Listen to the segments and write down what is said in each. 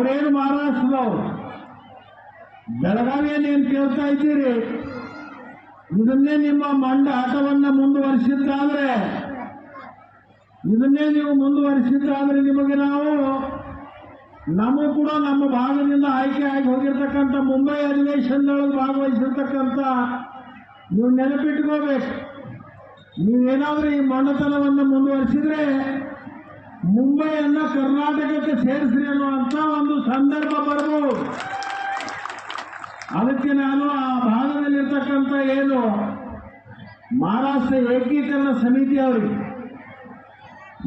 ಅವರೇನು ಮಹಾರಾಷ್ಟ್ರದವರು? ಬೆಳಗಾವಿಯಲ್ಲಿ ಏನು ಕೇಳ್ತಾ ಇದ್ದೀರಿ? ಇದನ್ನೇ ನಿಮ್ಮ ಮಂಡ ಆಟವನ್ನ ಮುಂದುವರಿಸಿದ್ದಾದ್ರೆ, ಇದನ್ನೇ ನೀವು ಮುಂದುವರಿಸಿದ್ದಾದ್ರೆ ನಿಮಗೆ ನಾವು, ನಮಗೂ ಕೂಡ ನಮ್ಮ ಭಾಗದಿಂದ ಆಯ್ಕೆ ಆಗಿ ಹೋಗಿರ್ತಕ್ಕಂಥ ಮುಂಬೈ ಅಧಿವೇಶನದೊಳಗೆ ಭಾಗವಹಿಸಿರ್ತಕ್ಕಂಥ ನೀವು ನೆನಪಿಟ್ಕೋಬೇಕು. ನೀವೇನಾದ್ರೂ ಈ ಮಂಡತನವನ್ನು ಮುಂದುವರಿಸಿದ್ರೆ ಮುಂಬೈಯನ್ನ ಕರ್ನಾಟಕಕ್ಕೆ ಸೇರಿಸ್ರಿ ಅನ್ನುವಂಥ ಒಂದು ಸಂದರ್ಭ ಬರ್ಬೋದು ಅದಕ್ಕೆ ನಾನು ಆ ಭಾಗದಲ್ಲಿರ್ತಕ್ಕಂಥ ಏನು ಮಹಾರಾಷ್ಟ್ರ ಏಕೀಕರಣ ಸಮಿತಿ ಅವರಿಗೆ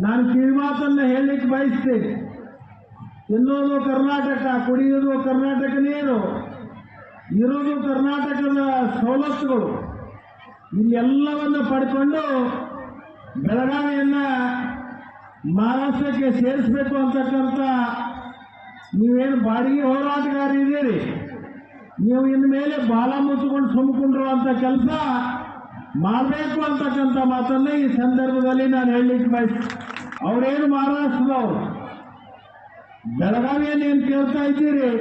ನಾನು ಕಿವಿಮಾತನ್ನ ಹೇಳಲಿಕ್ಕೆ ಬಯಸ್ತೇನೆ. ತಿನ್ನೋದು ಕರ್ನಾಟಕ, ಕುಡಿಯೋದು ಕರ್ನಾಟಕ ನೀರು, ಇರೋದು ಕರ್ನಾಟಕದ ಸವಲತ್ತುಗಳು. ಇಲ್ಲೆಲ್ಲವನ್ನು ಪಡ್ಕೊಂಡು ಬೆಳಗಾವಿಯನ್ನ ಮಹಾರಾಷ್ಟ್ರಕ್ಕೆ ಸೇರಿಸಬೇಕು ಅಂತಕ್ಕಂಥ ನೀವೇನು ಬಾಡಿಗೆ ಹೋರಾಟಗಾರ ಇದ್ದೀರಿ? ನೀವು ಇನ್ನು ಮೇಲೆ ಬಾಲ ಮುಚ್ಚಿಕೊಂಡು ಅಂತ ಕೆಲಸ ಮಾಡಬೇಕು ಅಂತಕ್ಕಂಥ ಮಾತನ್ನೇ ಈ ಸಂದರ್ಭದಲ್ಲಿ ನಾನು ಹೇಳಲಿಕ್ಕೆ ಬಯಸ್ತೀನಿ. ಅವರೇನು ಮಹಾರಾಷ್ಟ್ರದವರು ಬೆಳಗಾವಿಯಲ್ಲಿ ಏನು ಕೇಳ್ತಾ ಇದ್ದೀರಿ?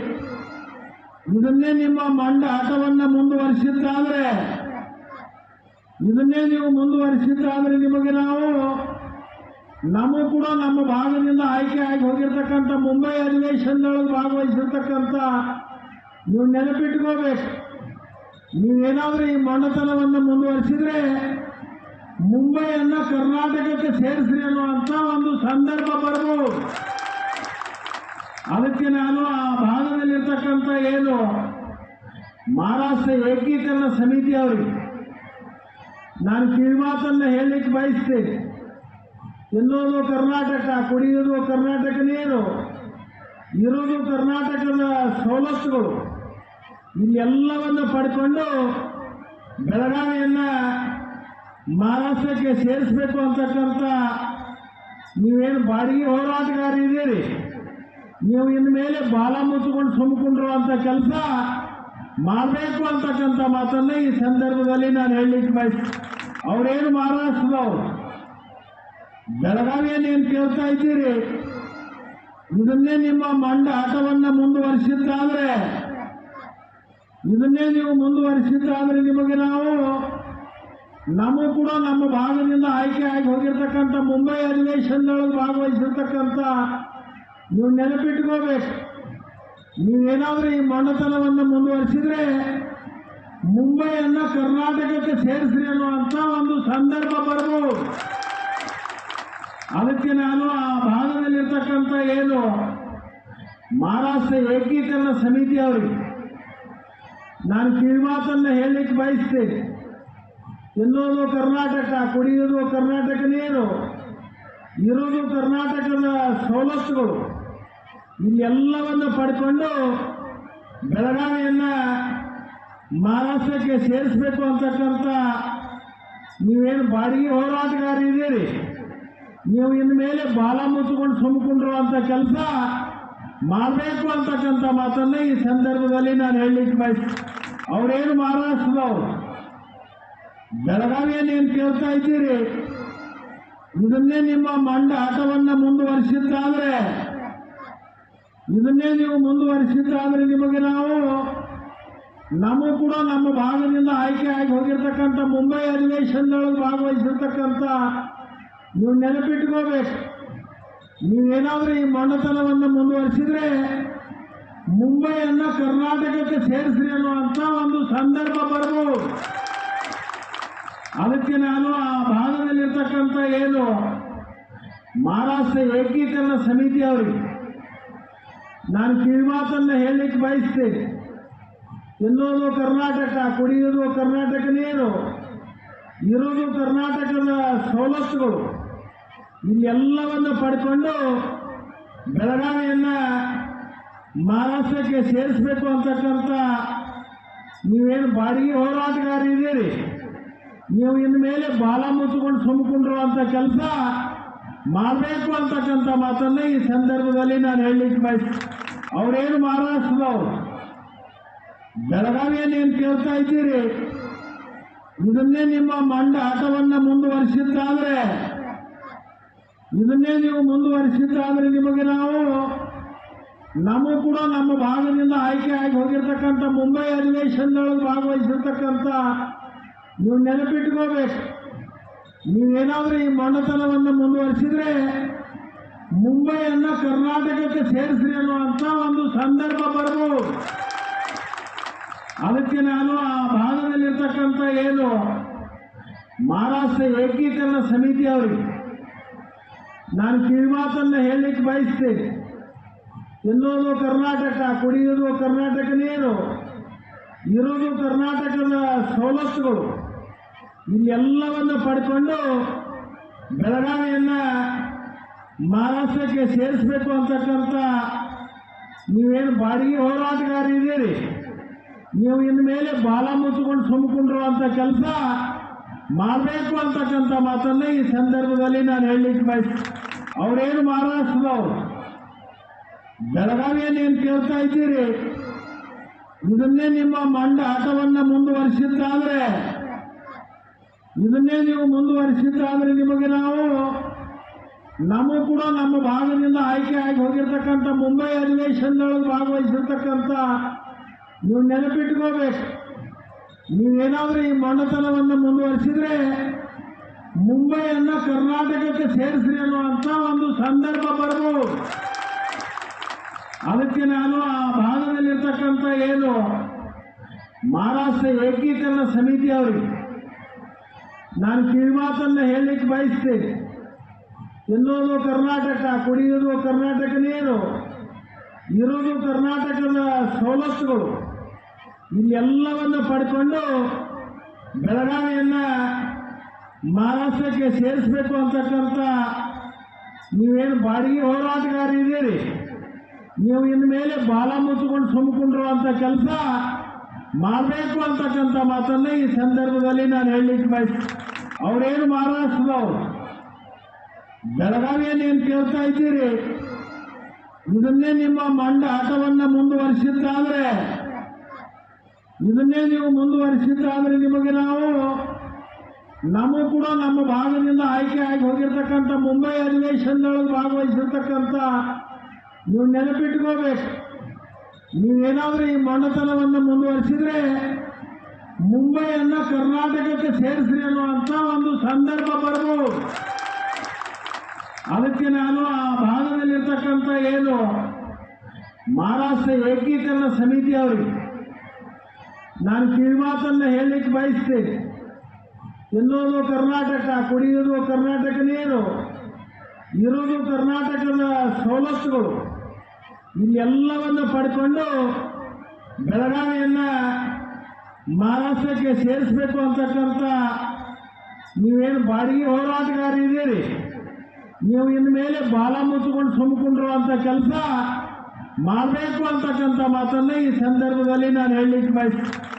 ಇದನ್ನೇ ನಿಮ್ಮ ಮಂಡ ಆಟವನ್ನು ಮುಂದುವರಿಸಿದ್ದಾದರೆ, ಇದನ್ನೇ ನೀವು ಮುಂದುವರಿಸಿದ್ದಾದರೆ ನಿಮಗೆ ನಾವು ನಮಗೂ ಕೂಡ ನಮ್ಮ ಭಾಗದಿಂದ ಆಯ್ಕೆ ಆಗಿ ಹೋಗಿರ್ತಕ್ಕಂಥ ಮುಂಬೈ ಅಧಿವೇಶನದೊಳಗೆ ಭಾಗವಹಿಸಿರ್ತಕ್ಕಂಥ ನೀವು ನೆನಪಿಟ್ಕೋಬೇಕು. ನೀವೇನಾದ್ರೂ ಈ ಮಣ್ಣತನವನ್ನು ಮುಂದುವರಿಸಿದ್ರೆ ಮುಂಬೈಯನ್ನು ಕರ್ನಾಟಕಕ್ಕೆ ಸೇರಿಸ್ರಿ ಅನ್ನುವಂಥ ಒಂದು ಸಂದರ್ಭ ಬರಬಹುದು ಅದಕ್ಕೆ ನಾನು ಆ ಭಾಗದಲ್ಲಿರ್ತಕ್ಕಂಥ ಏನು ಮಹಾರಾಷ್ಟ್ರ ಏಕೀಕರಣ ಸಮಿತಿ ಅವರು ನಾನು ಕಿವಿಮಾತನ್ನ ಹೇಳಲಿಕ್ಕೆ ಬಯಸ್ತೇನೆ. ತಿನ್ನೋದು ಕರ್ನಾಟಕ ಕುಡಿಯೋದು ಕರ್ನಾಟಕ ನೀರು ಇರೋದು ಕರ್ನಾಟಕದ ಸವಲತ್ತುಗಳು. ಇಲ್ಲೆಲ್ಲವನ್ನು ಪಡ್ಕೊಂಡು ಬೆಳಗಾವಿಯನ್ನು ಮಹಾರಾಷ್ಟ್ರಕ್ಕೆ ಸೇರಿಸಬೇಕು ಅಂತಕ್ಕಂಥ ನೀವೇನು ಬಾಡಿಗೆ ಹೋರಾಟಗಾರ ಇದ್ದೀರಿ? ನೀವು ಇನ್ನು ಮೇಲೆ ಬಾಲ ಮುಚ್ಚಿಕೊಂಡು ಸುಮ್ಕೊಂಡ್ರು ಅಂತ ಕೆಲಸ ಮಾಡಬೇಕು ಅಂತಕ್ಕಂಥ ಮಾತನ್ನು ಈ ಸಂದರ್ಭದಲ್ಲಿ ನಾನು ಹೇಳಲಿಕ್ಕೆ ಬಯಸ್ತೀನಿ ಅವರೇನು ಮಹಾರಾಷ್ಟ್ರದವ್ರು? ಬೆಳಗಾವಿಯಲ್ಲಿ ಏನು ಕೇಳ್ತಾ ಇದ್ದೀರಿ? ಇದನ್ನೇ ನಿಮ್ಮ ಮಂಡ ಆಟವನ್ನ ಮುಂದುವರಿಸಿದ್ದಾದ್ರೆ, ಇದನ್ನೇ ನೀವು ಮುಂದುವರಿಸಿದ್ದಾದ್ರೆ ನಿಮಗೆ ನಾವು, ನಮಗೂ ಕೂಡ ನಮ್ಮ ಭಾಗದಿಂದ ಆಯ್ಕೆ ಆಗಿ ಹೋಗಿರ್ತಕ್ಕಂಥ ಮುಂಬೈ ಅಧಿವೇಶನದೊಳಗೆ ಭಾಗವಹಿಸಿರ್ತಕ್ಕಂಥ ನೀವು ನೆನಪಿಟ್ಕೋಬೇಕು. ನೀವೇನಾದ್ರೂ ಈ ಮಣ್ಣತನವನ್ನು ಮುಂದುವರಿಸಿದ್ರೆ, ಮುಂಬೈಯನ್ನು ಕರ್ನಾಟಕಕ್ಕೆ ಸೇರಿಸ್ರಿ ಅನ್ನುವಂಥ ಒಂದು ಸಂದರ್ಭ ಬರ್ಬೋದು. ಅದಕ್ಕೆ ನಾನು ಆ ಭಾಗದಲ್ಲಿರ್ತಕ್ಕಂಥ ಏನು ಮಹಾರಾಷ್ಟ್ರ ಏಕೀಕರಣ ಸಮಿತಿ ಅವರಿಗೆ ನಾನು ಕಿವಿಮಾತನ್ನು ಹೇಳಲಿಕ್ಕೆ ಬಯಸ್ತೇನೆ. ತಿನ್ನೋದು ಕರ್ನಾಟಕ ಕುಡಿಯೋದು ಕರ್ನಾಟಕ ನೀರು ಇರೋದು ಕರ್ನಾಟಕದ ಸವಲತ್ತುಗಳು. ಇಲ್ಲೆಲ್ಲವನ್ನು ಪಡ್ಕೊಂಡು ಬೆಳಗಾವಿಯನ್ನು ಮಹಾರಾಷ್ಟ್ರಕ್ಕೆ ಸೇರಿಸಬೇಕು ಅಂತಕ್ಕಂಥ ನೀವೇನು ಬಾಡಿಗೆ ಹೋರಾಟಗಾರ ಇದ್ದೀರಿ? ನೀವು ಇನ್ನು ಮೇಲೆ ಬಾಲ ಮುಚ್ಚಿಕೊಂಡು ಸುಮ್ಕೊಂಡ್ರು ಅಂತ ಕೆಲಸ ಮಾಡಬೇಕು ಅಂತಕ್ಕಂಥ ಮಾತನ್ನ ಈ ಸಂದರ್ಭದಲ್ಲಿ ನಾನು ಹೇಳಲಿಕ್ಕೆ ಬಯಸ್ತೀನಿ. ಅವರೇನು ಮಹಾರಾಷ್ಟ್ರದವರು? ಬೆಳಗಾವಿಯಲ್ಲಿ ಏನು ಕೇಳ್ತಾ ಇದ್ದೀರಿ? ಇದನ್ನೇ ನಿಮ್ಮ ಮಂಡ ಆಟವನ್ನ ಮುಂದುವರಿಸಿದ್ದಾದ್ರೆ, ಇದನ್ನೇ ನೀವು ಮುಂದುವರಿಸಿದ್ದಾದರೆ ನಿಮಗೆ ನಾವು, ನಮಗೂ ಕೂಡ ನಮ್ಮ ಭಾಗದಿಂದ ಆಯ್ಕೆ ಆಗಿ ಹೋಗಿರ್ತಕ್ಕಂಥ ಮುಂಬೈ ಅಧಿವೇಶನದೊಳಗೆ ಭಾಗವಹಿಸಿರ್ತಕ್ಕಂಥ ನೀವು ನೆನಪಿಟ್ಕೋಬೇಕು. ನೀವೇನಾದ್ರೂ ಈ ಮಣ್ಣತನವನ್ನು ಮುಂದುವರಿಸಿದ್ರೆ ಮುಂಬೈಯನ್ನು ಕರ್ನಾಟಕಕ್ಕೆ ಸೇರಿಸ್ರಿ ಅನ್ನುವಂಥ ಒಂದು ಸಂದರ್ಭ ಬರಬಹುದು ಅದಕ್ಕೆ ನಾನು ಆ ಭಾಗದಲ್ಲಿರ್ತಕ್ಕಂಥ ಏನು ಮಹಾರಾಷ್ಟ್ರ ಏಕೀಕರಣ ಸಮಿತಿ ಅವರಿಗೆ ನಾನು ಕಿವಿಮಾತನ್ನ ಹೇಳಲಿಕ್ಕೆ ಬಯಸ್ತೇನೆ. ತಿನ್ನೋದು ಕರ್ನಾಟಕ ಕುಡಿಯೋದು ಕರ್ನಾಟಕ ನೀರು ಇರೋದು ಕರ್ನಾಟಕದ ಸವಲತ್ತುಗಳು. ಇಲ್ಲೆಲ್ಲವನ್ನು ಪಡ್ಕೊಂಡು ಬೆಳಗಾವಿಯನ್ನ ಮಹಾರಾಷ್ಟ್ರಕ್ಕೆ ಸೇರಿಸಬೇಕು ಅಂತಕ್ಕಂಥ ನೀವೇನು ಬಾಡಿಗೆ ಹೋರಾಟಗಾರ ಇದ್ದೀರಿ? ನೀವು ಇನ್ನು ಮೇಲೆ ಬಾಲ ಮುಚ್ಚಿಕೊಂಡು ಅಂತ ಕೆಲಸ ಮಾಡಬೇಕು ಅಂತಕ್ಕಂಥ ಮಾತನ್ನ ಈ ಸಂದರ್ಭದಲ್ಲಿ ನಾನು ಹೇಳಲಿಕ್ಕೆ ಬಯಸ್ ಅವರೇನು ಮಹಾರಾಷ್ಟ್ರದವ್ರು? ಬೆಳಗಾವಿಯಲ್ಲಿ ಏನು ಕೇಳ್ತಾ ಇದ್ದೀರಿ? ಇದನ್ನೇ ನಿಮ್ಮ ಮಂಡ ಆಟವನ್ನು ಮುಂದುವರಿಸಿದ್ದಾದ್ರೆ ಇದನ್ನೇ ನೀವು ಮುಂದುವರಿಸಿದ್ದಾದ್ರೆ ನಿಮಗೆ ನಾವು ನಮಗೂ ಕೂಡ ನಮ್ಮ ಭಾಗದಿಂದ ಆಯ್ಕೆ ಆಗಿ ಹೋಗಿರ್ತಕ್ಕಂಥ ಮುಂಬೈ ಅಧಿವೇಶನದೊಳಗೆ ಭಾಗವಹಿಸಿರ್ತಕ್ಕಂಥ ನೀವು ನೆನಪಿಟ್ಕೋಬೇಕು. ನೀವೇನಾದ್ರೂ ಈ ಮಣ್ಣತನವನ್ನು ಮುಂದುವರಿಸಿದ್ರೆ ಮುಂಬೈಯನ್ನು ಕರ್ನಾಟಕಕ್ಕೆ ಸೇರಿಸ್ರಿ ಅನ್ನುವಂಥ ಒಂದು ಸಂದರ್ಭ ಬರ್ಬೋದು. ಅದಕ್ಕೆ ನಾನು ಆ ಭಾಗದಲ್ಲಿರ್ತಕ್ಕಂಥ ಏನು ಮಹಾರಾಷ್ಟ್ರ ಏಕೀಕರಣ ಸಮಿತಿ ಅವರಿಗೆ ನಾನು ಕಿವಿಮಾತನ್ನು ಹೇಳಲಿಕ್ಕೆ ಬಯಸ್ತೇನೆ ತಿನ್ನೋದು ಕರ್ನಾಟಕ ಕುಡಿಯೋದು ಕರ್ನಾಟಕ ನೀರು ಇರೋದು ಕರ್ನಾಟಕದ ಸವಲತ್ತುಗಳು. ಇಲ್ಲೆಲ್ಲವನ್ನು ಪಡ್ಕೊಂಡು ಬೆಳಗಾವಿಯನ್ನು ಮಹಾರಾಷ್ಟ್ರಕ್ಕೆ ಸೇರಿಸಬೇಕು ಅಂತಕ್ಕಂಥ ನೀವೇನು ಬಾಡಿಗೆ ಹೋರಾಟಗಾರ ಇದ್ದೀರಿ? ನೀವು ಇನ್ನು ಮೇಲೆ ಬಾಲ ಮುಚ್ಚಿಕೊಂಡು ಸುಮ್ಕೊಂಡಿರುವಂಥ ಕೆಲಸ ಮಾಡಬೇಕು ಅಂತಕ್ಕಂಥ ಮಾತನ್ನ ಈ ಸಂದರ್ಭದಲ್ಲಿ ನಾನು ಹೇಳಲಿಕ್ಕೆ ಬಯಸ್ತೀನಿ. ಅವರೇನು ಮಹಾರಾಷ್ಟ್ರದವರು? ಬೆಳಗಾವಿಯಲ್ಲಿ ಏನು ಕೇಳ್ತಾ ಇದ್ದೀರಿ? ಇದನ್ನೇ ನಿಮ್ಮ ಮಂಡ ಆಟವನ್ನು ಮುಂದುವರಿಸಿದ್ದಾದರೆ, ಇದನ್ನೇ ನೀವು ಮುಂದುವರಿಸಿದ್ದಾದರೆ ನಿಮಗೆ ನಾವು, ನಮಗೂ ಕೂಡ ನಮ್ಮ ಭಾಗದಿಂದ ಆಯ್ಕೆ ಆಗಿ ಹೋಗಿರ್ತಕ್ಕಂಥ ಮುಂಬೈ ಅಧಿವೇಶನದೊಳಗೆ ಭಾಗವಹಿಸಿರ್ತಕ್ಕಂಥ, ನೀವು ನೆನಪಿಟ್ಕೋಬೇಕು. ನೀವೇನಾದ್ರೂ ಈ ಮಣ್ಣತನವನ್ನು ಮುಂದುವರಿಸಿದ್ರೆ ಮುಂಬೈಯನ್ನು ಕರ್ನಾಟಕಕ್ಕೆ ಸೇರಿಸ್ರಿ ಅನ್ನುವಂಥ ಒಂದು ಸಂದರ್ಭ ಬರಬಹುದು ಅದಕ್ಕೆ ನಾನು ಆ ಭಾಗದಲ್ಲಿರ್ತಕ್ಕಂಥ ಏನು ಮಹಾರಾಷ್ಟ್ರ ಏಕೀಕರಣ ಸಮಿತಿ ಅವರಿಗೆ ನಾನು ಕಿವಿಮಾತನ್ನು ಹೇಳಲಿಕ್ಕೆ ಬಯಸ್ತೇನೆ. ತಿನ್ನೋದು ಕರ್ನಾಟಕ, ಕುಡಿಯೋದು ಕರ್ನಾಟಕ ನೀರು ಇರೋದು ಕರ್ನಾಟಕದ ಸವಲತ್ತುಗಳು. ಇಲ್ಲೆಲ್ಲವನ್ನು ಪಡ್ಕೊಂಡು ಬೆಳಗಾವಿಯನ್ನ ಮಹಾರಾಷ್ಟ್ರಕ್ಕೆ ಸೇರಿಸಬೇಕು ಅಂತಕ್ಕಂಥ ನೀವೇನು ಬಾಡಿಗೆ ಹೋರಾಟಗಾರ ಇದ್ದೀರಿ? ನೀವು ಇನ್ನು ಮೇಲೆ ಬಾಲ ಮುಚ್ಚಿಕೊಂಡು ಅಂತ ಕೆಲಸ ಮಾಡಬೇಕು ಅಂತಕ್ಕಂಥ ಮಾತನ್ನ ಈ ಸಂದರ್ಭದಲ್ಲಿ ನಾನು ಹೇಳಲಿಕ್ಕೆ ಬಯಸ್ತೀನಿ. ಅವರೇನು ಮಹಾರಾಷ್ಟ್ರದವರು? ಬೆಳಗಾವಿಯಲ್ಲಿ ಏನು ಕೇಳ್ತಾ ಇದ್ದೀರಿ? ಇದನ್ನೇ ನಿಮ್ಮ ಮಂಡ ಹಠವನ್ನು ಮುಂದುವರಿಸಿದ್ದಾದ್ರೆ ಇದನ್ನೇ ನೀವು ಮುಂದುವರಿಸಿದ್ದಾದ್ರೆ ನಿಮಗೆ ನಾವು ನಮಗೂ ಕೂಡ ನಮ್ಮ ಭಾಗದಿಂದ ಆಯ್ಕೆ ಆಗಿ ಹೋಗಿರ್ತಕ್ಕಂಥ ಮುಂಬೈ ಅಧಿವೇಶನದೊಳಗೆ ಭಾಗವಹಿಸಿರ್ತಕ್ಕಂಥ ನೀವು ನೆನಪಿಟ್ಕೋಬೇಕು. ನೀವೇನಾದ್ರೂ ಈ ಮೊಂಡತನವನ್ನು ಮುಂದುವರಿಸಿದ್ರೆ ಮುಂಬೈಯನ್ನು ಕರ್ನಾಟಕಕ್ಕೆ ಸೇರಿಸ್ರಿ ಅನ್ನುವಂಥ ಒಂದು ಸಂದರ್ಭ ಬರಬಹುದು ಅದಕ್ಕೆ ನಾನು ಆ ಭಾಗದಲ್ಲಿರ್ತಕ್ಕಂಥ ಏನು ಮಹಾರಾಷ್ಟ್ರ ಏಕೀಕರಣ ಸಮಿತಿ ಅವರಿಗೆ ನಾನು ಕಿವಿಮಾತನ್ನು ಹೇಳಲಿಕ್ಕೆ ಬಯಸ್ತೇನೆ. ಎಲ್ಲೋದು ಕರ್ನಾಟಕ ಕುಡಿಯೋದು ಕರ್ನಾಟಕನೇನು ಇರೋದು ಕರ್ನಾಟಕದ ಸವಲತ್ತುಗಳು. ಇಲ್ಲೆಲ್ಲವನ್ನು ಪಡ್ಕೊಂಡು ಬೆಳಗಾವಿಯನ್ನ ಮಹಾರಾಷ್ಟ್ರಕ್ಕೆ ಸೇರಿಸಬೇಕು ಅಂತಕ್ಕಂಥ ನೀವೇನು ಬಾಡಿಗೆ ಹೋರಾಟಗಾರ ಇದ್ದೀರಿ? ನೀವು ಮೇಲೆ ಬಾಲ ಮುಚ್ಚಿಕೊಂಡು ಸುಮ್ಕೊಂಡಿರುವಂಥ ಕೆಲಸ ಮಾಡಬೇಕು ಅಂತಕ್ಕಂಥ ಮಾತನ್ನು ಈ ಸಂದರ್ಭದಲ್ಲಿ ನಾನು ಹೇಳಲಿಕ್ಕೆ ಬಯಸ್ತೀನಿ.